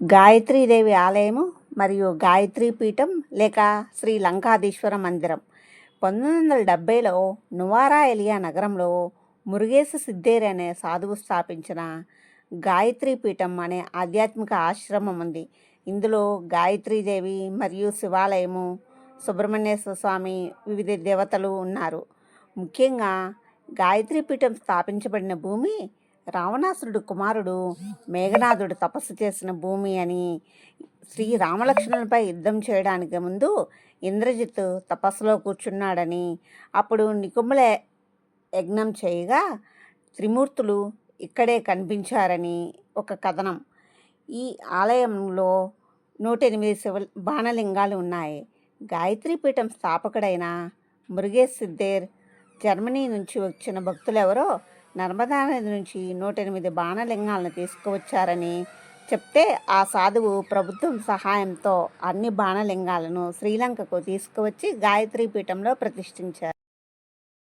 గాయత్రీదేవి ఆలయము మరియు గాయత్రీ పీఠం లేక శ్రీ లంకాధీశ్వర మందిరం. పంతొమ్మిది వందల డెబ్భైలో నువారా ఎలియా నగరంలో మురుగేశ సిద్ధేరి అనే సాధువు స్థాపించిన గాయత్రీ పీఠం అనే ఆధ్యాత్మిక ఆశ్రమం ఉంది. ఇందులో గాయత్రీదేవి మరియు శివాలయము సుబ్రహ్మణ్యేశ్వర స్వామి వివిధ దేవతలు ఉన్నారు. ముఖ్యంగా గాయత్రీ పీఠం స్థాపించబడిన భూమి రావణాసురుడు కుమారుడు మేఘనాథుడు తపస్సు చేసిన భూమి అని శ్రీ రామలక్ష్మణులపై యుద్ధం చేయడానికి ముందు ఇంద్రజిత్ తపస్సులో కూర్చున్నాడని అప్పుడు నికుముల యజ్ఞం చేయగా త్రిమూర్తులు ఇక్కడే కనిపించారని ఒక కథనం. ఈ ఆలయంలో నూట ఎనిమిది శివ బాణలింగాలు ఉన్నాయి. గాయత్రీ పీఠం స్థాపకుడైన మురుగేష్ సిద్ధేర్ జర్మనీ నుంచి వచ్చిన భక్తులెవరో నర్మదా నది నుంచి నూట ఎనిమిది బాణలింగాలను తీసుకువచ్చారని చెప్తే ఆ సాధువు ప్రభుత్వం సహాయంతో అన్ని బాణలింగాలను శ్రీలంకకు తీసుకువచ్చి గాయత్రీ పీఠంలో ప్రతిష్ఠించారు.